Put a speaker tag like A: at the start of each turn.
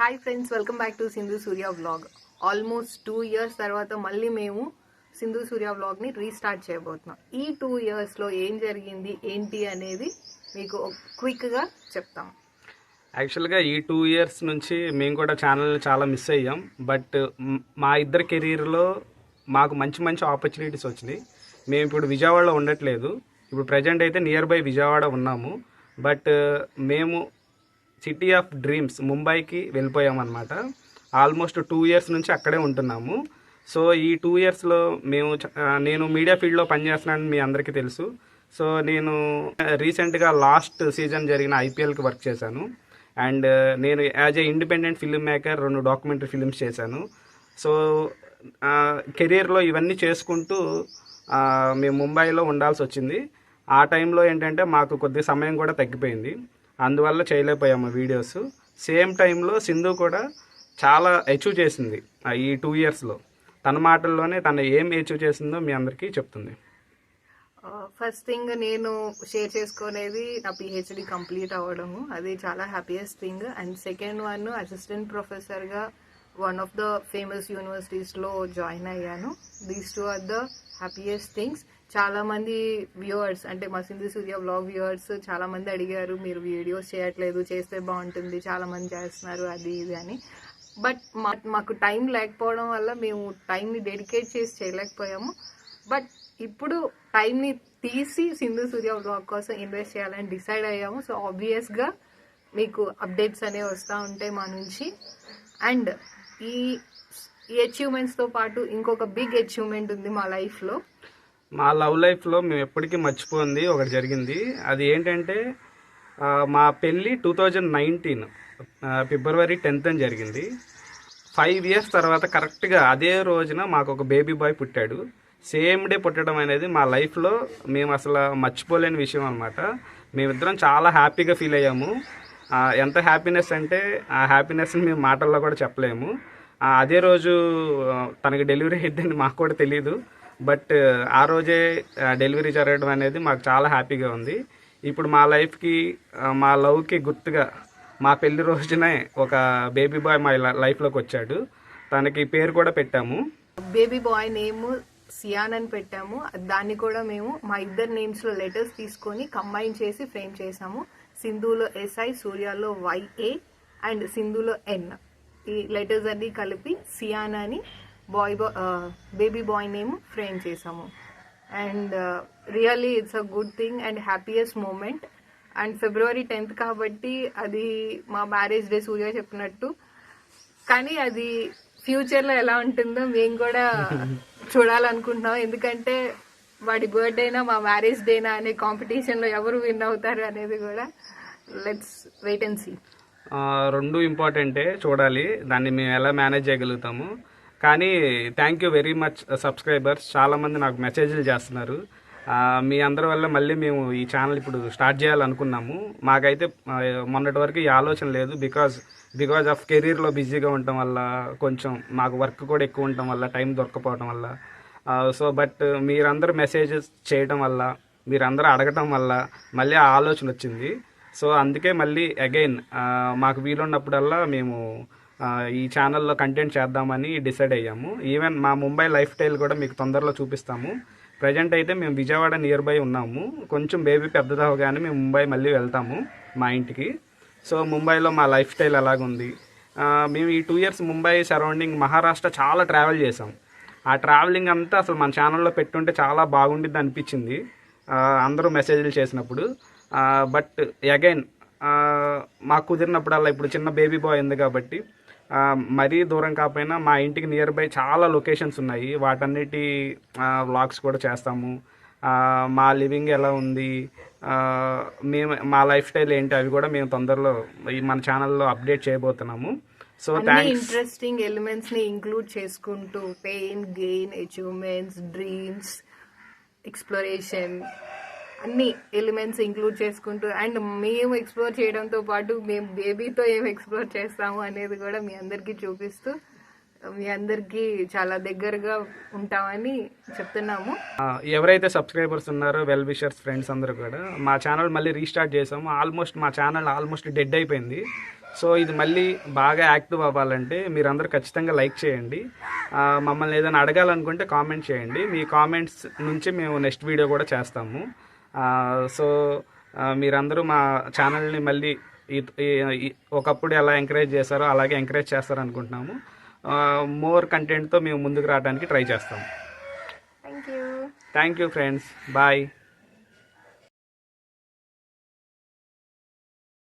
A: Hi friends welcome back to Sindhu Surya vlog almost two years తర్వాత మళ్ళీ మేము సింధు సూర్య వ్లాగ్ని restart చేయబోతున్నాం. ఈ టూ ఇయర్స్లో ఏం జరిగింది ఏంటి అనేది మీకు క్విక్గా చెప్తాం.
B: యాక్చువల్గా ఈ టూ ఇయర్స్ నుంచి మేము కూడా ఛానల్ చాలా మిస్ అయ్యాం. బట్ మా ఇద్దరి కెరీర్లో మాకు మంచి మంచి ఆపర్చునిటీస్ వచ్చినాయి. మేము ఇప్పుడు విజయవాడలో ఉండట్లేదు. ఇప్పుడు ప్రజెంట్ అయితే నియర్ బై విజయవాడ ఉన్నాము. బట్ మేము సిటీ ఆఫ్ డ్రీమ్స్ ముంబైకి వెళ్ళిపోయామన్నమాట. ఆల్మోస్ట్ టూ ఇయర్స్ నుంచి అక్కడే ఉంటున్నాము. సో ఈ టూ ఇయర్స్లో మేము నేను మీడియా ఫీల్డ్లో పనిచేస్తున్నానని మీ అందరికీ తెలుసు. సో నేను రీసెంట్గా లాస్ట్ సీజన్ జరిగిన ఐపీఎల్కి వర్క్ చేశాను. అండ్ uh, నేను as a independent film maker రెండు డాక్యుమెంటరీ ఫిల్మ్స్ చేశాను. సో కెరీర్లో ఇవన్నీ చేసుకుంటూ మేము ముంబైలో ఉండాల్సి వచ్చింది. ఆ టైంలో ఏంటంటే మాకు కొద్ది సమయం కూడా తగ్గిపోయింది. అందువల్ల చేయలేకపోయాము వీడియోస్. సేమ్ టైంలో సింధు కూడా చాలా అచీవ్ చేసింది ఈ టూ ఇయర్స్లో తన మాటల్లోనే తను ఏం అచీవ్ చేసిందో మీ అందరికీ చెప్తుంది.
A: ఫస్ట్ థింగ్ నేను షేర్ చేసుకునేది నా పిహెచ్డి కంప్లీట్ అవ్వడము. అది చాలా happiest thing and second one assistant ప్రొఫెసర్గా వన్ ఆఫ్ ద ఫేమస్ యూనివర్సిటీస్లో జాయిన్ అయ్యాను. These two are the happiest things చాలామంది వ్యూవర్స్ అంటే మా సింధు సూర్య బ్లాగ్ వ్యూవర్స్ చాలామంది అడిగారు మీరు వీడియోస్ చేయట్లేదు చేస్తే బాగుంటుంది చాలామంది చేస్తున్నారు అది ఇది అని. బట్ మా మాకు టైం లేకపోవడం వల్ల మేము టైంని డెడికేట్ చేసి చేయలేకపోయాము. బట్ ఇప్పుడు టైంని తీసి సింధు సూర్య బ్లాగ్ కోసం ఇన్వెస్ట్ చేయాలని డిసైడ్ అయ్యాము. సో ఆబ్వియస్గా మీకు అప్డేట్స్ అనేవి వస్తూ ఉంటాయి మా నుంచి. అండ్ ఈ ఈ అచీవ్మెంట్స్తో పాటు ఇంకొక బిగ్ అచీవ్మెంట్ ఉంది మా లైఫ్లో
B: మా లవ్ లైఫ్లో మేము ఎప్పటికీ మర్చిపోయింది ఒకటి జరిగింది. అది ఏంటంటే మా పెళ్ళి two thousand nineteen February tenth అని జరిగింది. ఫైవ్ ఇయర్స్ తర్వాత కరెక్ట్గా అదే రోజున మాకు ఒక బేబీ బాయ్ పుట్టాడు. సేమ్ డే పుట్టడం అనేది మా లైఫ్లో మేము అసలు మర్చిపోలేని విషయం అనమాట మేమిద్దరం చాలా హ్యాపీగా ఫీల్ అయ్యాము. ఎంత హ్యాపీనెస్ అంటే ఆ హ్యాపీనెస్ని మేము మాటల్లో కూడా చెప్పలేము. అదే రోజు తనకి డెలివరీ అయిద్దని మాకు కూడా తెలియదు బట్ ఆ రోజే డెలివరీ జరగడం అనేది మాకు చాలా హ్యాపీగా ఉంది. ఇప్పుడు మా లైఫ్కి మా లవ్కి గుర్తుగా మా పెళ్ళి రోజునే ఒక బేబీ బాయ్ మా లైఫ్లోకి వచ్చాడు. తనకి పేరు కూడా పెట్టాము.
A: బేబీ బాయ్ నేమ్ సియాన్ అని పెట్టాము. దాన్ని కూడా మేము మా ఇద్దరు నేమ్స్లో లెటర్స్ తీసుకొని కంబైన్ చేసి ఫ్రేమ్ చేసాము. సింధులో ఎస్ఐ సూర్యాలో వైఏ అండ్ సింధులో ఎన్. ఈ లెటర్స్ అన్ని కలిపి సియానా అని boy baby boy name frame చేసాము. And really it's a good thing and happiest moment. And February tenth కాబట్టి అది మా మ్యారేజ్ డే సూర్య చెప్పినట్టు. కానీ అది ఫ్యూచర్లో ఎలా ఉంటుందో మేము కూడా చూడాలనుకుంటున్నాం. ఎందుకంటే వాడి బర్త్డేనా మా మ్యారేజ్ డేనా అనే కాంపిటీషన్లో ఎవరు విన్ అవుతారు అనేది కూడా. Let's wait and see.
B: రెండు ఇంపార్టెంటే చూడాలి. దాన్ని మేము ఎలా మేనేజ్ చేయగలుగుతాము. కానీ thank you very much subscribers. చాలామంది నాకు మెసేజ్లు చేస్తున్నారు. మీ అందరి వల్ల మళ్ళీ మేము ఈ ఛానల్ ఇప్పుడు స్టార్ట్ చేయాలనుకున్నాము. మాకైతే మొన్నటి వరకు ఈ ఆలోచన లేదు. బికాజ్ బికాజ్ ఆఫ్ కెరీర్లో బిజీగా ఉండటం వల్ల కొంచెం మాకు వర్క్ కూడా ఎక్కువ ఉండటం వల్ల టైం దొరకపోవడం వల్ల. సో బట్ మీరందరూ మెసేజెస్ చేయడం వల్ల మీరందరూ అడగటం వల్ల మళ్ళీ ఆ ఆలోచన వచ్చింది. సో అందుకే మళ్ళీ అగైన్ మాకు వీలున్నప్పుడల్లా మేము ఈ ఛానల్లో కంటెంట్ చేద్దామని డిసైడ్ అయ్యాము. ఈవెన్ మా ముంబై లైఫ్ స్టైల్ కూడా మీకు తొందరలో చూపిస్తాము. ప్రజెంట్ అయితే మేము విజయవాడ నియర్ బై ఉన్నాము. కొంచెం బేబీ పెద్దదవగానే మేము ముంబై మళ్ళీ వెళ్తాము మా ఇంటికి. సో ముంబైలో మా లైఫ్ స్టైల్ ఎలాగుంది మేము ఈ two years Mumbai surrounding Maharashtra చాలా ట్రావెల్ చేసాం ఆ ట్రావెలింగ్ అంతా అసలు మన ఛానల్లో పెట్టుంటే చాలా బాగుండిద్ది అనిపించింది అందరూ మెసేజ్లు చేసినప్పుడు. బట్ అగైన్ మాకు కుదిరినప్పుడల్లా ఇప్పుడు చిన్న బేబీ బాయ్ ఉంది కాబట్టి మరీ దూరం కాకపోయినా మా ఇంటికి నియర్ బై చాలా లొకేషన్స్ ఉన్నాయి. వాటన్నిటి వ్లాగ్స్ కూడా చేస్తాము. మా లివింగ్ ఎలా ఉంది? మేము మా లైఫ్ స్టైల్ ఏంటి? అవి కూడా మేము తొందరలో ఈ మన ఛానల్లో అప్డేట్ చేయబోతున్నాము. సో
A: ఇంట్రెస్టింగ్ ఎలిమెంట్స్ని ఇంక్లూడ్ చేసుకుంటూ pain gain achievements dreams exploration అన్ని ఎలిమెంట్స్ ఇంక్లూడ్ చేసుకుంటూ అండ్ మేము ఎక్స్ప్లోర్ చేయడంతో పాటు మేము బేబీతో ఏం ఎక్స్ప్లోర్ చేస్తాము అనేది కూడా మీ అందరికీ చూపిస్తూ మీ అందరికీ చాలా దగ్గరగా ఉంటామని చెప్తున్నాము.
B: ఎవరైతే సబ్స్క్రైబర్స్ ఉన్నారో వెల్ విషర్స్ ఫ్రెండ్స్ అందరూ కూడా మా ఛానల్ మళ్ళీ రీస్టార్ట్ చేసాము. ఆల్మోస్ట్ మా ఛానల్ ఆల్మోస్ట్ డెడ్ అయిపోయింది. సో ఇది మళ్ళీ బాగా యాక్టివ్ అవ్వాలంటే మీరందరూ ఖచ్చితంగా లైక్ చేయండి. మమ్మల్ని ఏదైనా అడగాలనుకుంటే కామెంట్ చేయండి. మీ కామెంట్స్ నుంచి మేము నెక్స్ట్ వీడియో కూడా చేస్తాము. సో మీరందరూ మా ఛానల్ని మళ్ళీ ఒకప్పుడు ఎలా ఎంకరేజ్ చేశారో అలాగే ఎంకరేజ్ చేస్తారనుకుంటున్నాము. మోర్ కంటెంట్తో మేము ముందుకు రావడానికి ట్రై చేస్తాము థ్యాంక్ యూ ఫ్రెండ్స్ బాయ్